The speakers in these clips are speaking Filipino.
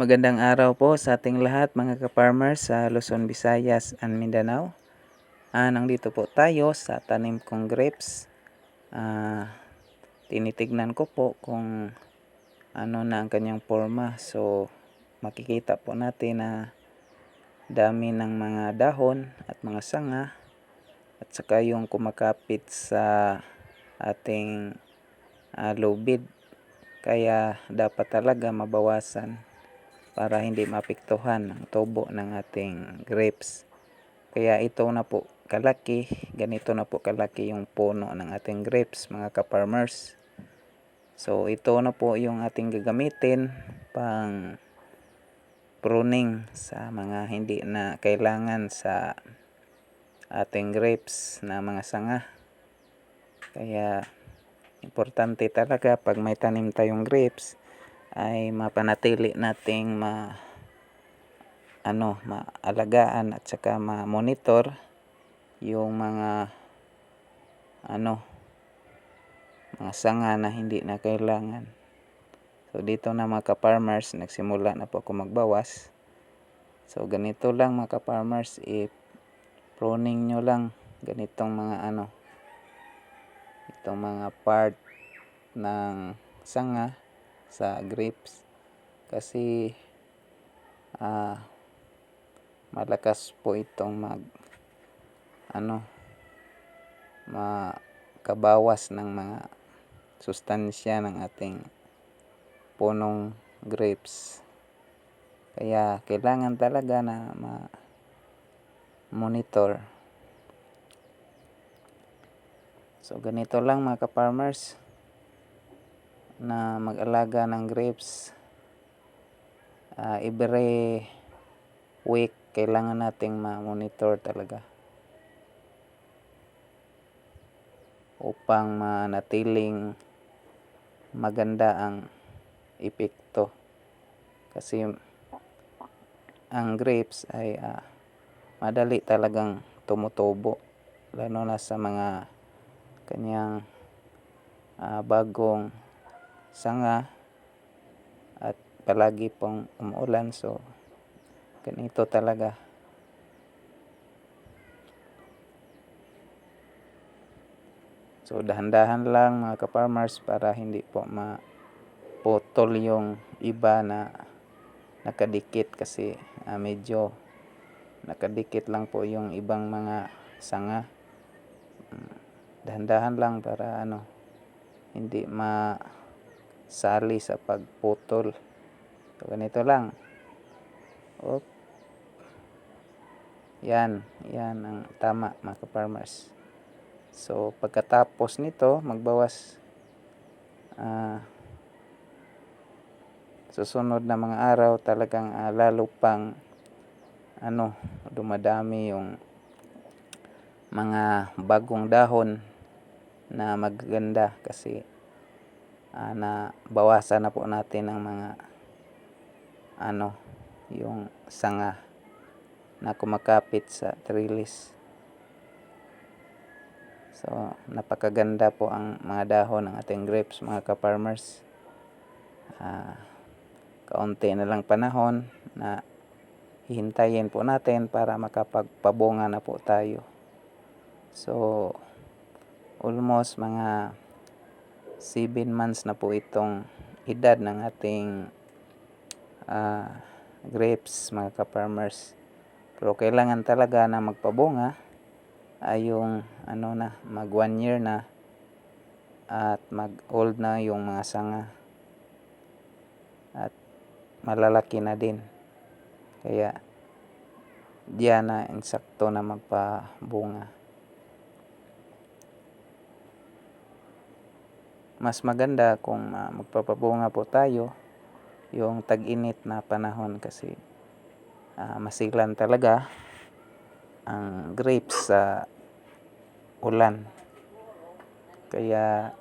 Magandang araw po sa ating lahat mga ka-farmers sa Luzon, Visayas and Mindanao. Ah, nandito po tayo sa tanim kong grapes. Ah, tinitignan ko po kung ano na ang kanyang forma. So, makikita po natin na dami ng mga dahon at mga sanga at saka yung kumakapit sa ating ah, lubid. Kaya dapat talaga mabawasan para hindi mapiktuhan ang tubo ng ating grapes. Kaya ito na po kalaki, ganito na po kalaki yung puno ng ating grapes mga ka-farmers. So ito na po yung ating gagamitin pang pruning sa mga hindi na kailangan sa ating grapes na mga sanga. Kaya importante talaga pag may tanim tayong grapes ay mapanatili nating ma ano maalagaan at saka ma-monitor yung mga ano mga sanga na hindi na kailangan. So dito na mga ka-farmers nagsimula na po ako magbawas. So ganito lang mga ka-farmers if pruning nyo lang ganitong mga ano itong mga part ng sanga sa grapes. Kasi ah malakas po itong mag ano makabawas ng mga sustansya ng ating punong grapes. Kaya kailangan talaga na ma monitor so ganito lang mga ka-farmers na mag-alaga ng grapes. Uh, every week kailangan nating ma-monitor talaga upang manatiling maganda ang epekto. Kasi ang grapes ay uh, madali talagang tumutubo lalo na sa mga kanyang uh, bagong sanga at palagi pong umuulan. So ganito talaga. So dahan-dahan lang mga ka-farmers para hindi po maputol yung iba na nakadikit. Kasi uh, medyo nakadikit lang po yung ibang mga sanga. Mm, dahan-dahan lang para ano hindi ma sali sa pagputol. So, ganito lang. Op. Yan. Yan ang tama mga farmers So, pagkatapos nito, magbawas uh, susunod na mga araw talagang uh, lalo pang ano, dumadami yung mga bagong dahon na magaganda kasi uh, na bawasan na po natin ang mga ano yung sanga na kumakapit sa trellis so napakaganda po ang mga dahon ng ating grapes mga ka-farmers. Uh, kaunti na lang panahon na hihintayin po natin para makapagpabunga na po tayo. So almost mga 7 months na po itong edad ng ating uh, grapes mga ka-farmers. Pero kailangan talaga na magpabunga ay yung ano na mag 1 year na at mag old na yung mga sanga. At malalaki na din. Kaya diyan na insakto na magpabunga mas maganda kung uh, magpapabunga po tayo yung tag-init na panahon kasi uh, masilan talaga ang grapes sa ulan. Kaya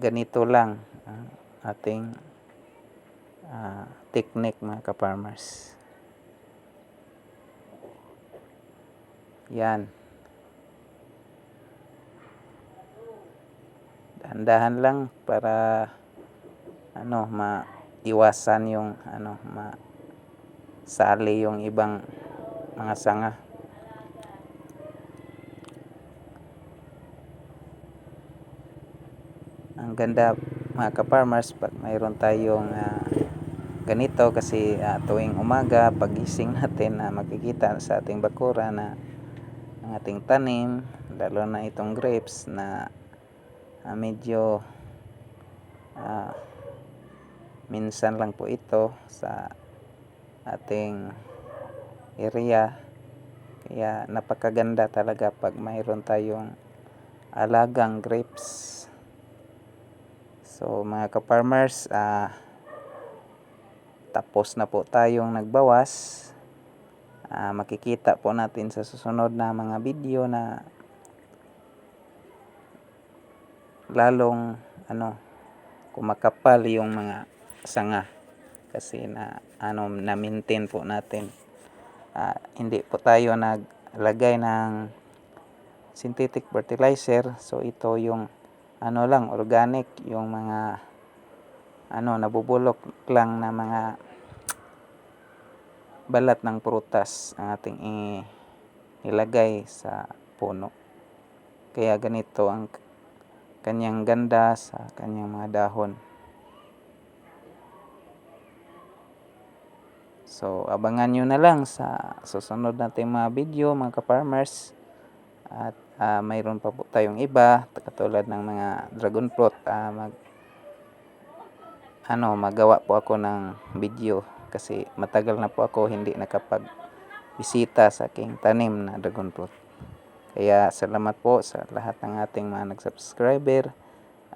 ganito lang uh, ating uh, technique mga ka-farmers. Yan. Dahan-dahan lang para ano ma iwasan yung ano ma sali yung ibang mga sanga. Ang ganda mga ka-farmers pag mayroon tayong ah, ganito kasi ah, tuwing umaga pagising natin na makikita sa ating bakura na ang ating tanim lalo na itong grapes na ah, medyo ah, minsan lang po ito sa ating area. Kaya napakaganda talaga pag mayroon tayong alagang grapes. So mga ka-farmers ah, tapos na po tayong nagbawas. Ah, makikita po natin sa susunod na mga video na lalong ano kumakapal yung mga sanga. Kasi na ano na maintain po natin. Ah, hindi po tayo naglagay ng synthetic fertilizer. So ito yung ano lang organic yung mga ano nabubulok lang na mga balat ng prutas ang ating i- ilagay sa puno. Kaya ganito ang kanyang ganda sa kanyang mga dahon. So, abangan nyo na lang sa susunod nating mga video mga ka-farmers. At ah, mayroon pa po tayong iba katulad ng mga dragon fruit. ah, mag, ano, magawa po ako ng video kasi matagal na po ako hindi nakapag bisita sa aking tanim na dragon fruit. Kaya salamat po sa lahat ng ating mga nag-subscriber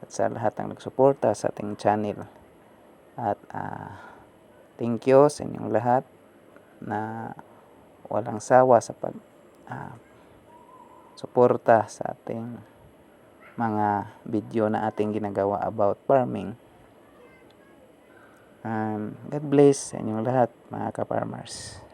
at sa lahat ng nagsuporta sa ating channel. At ah, thank you sa inyong lahat na walang sawa sa pag ah, suporta sa ating mga video na ating ginagawa about farming. Um, God bless sa inyong lahat mga ka-farmers.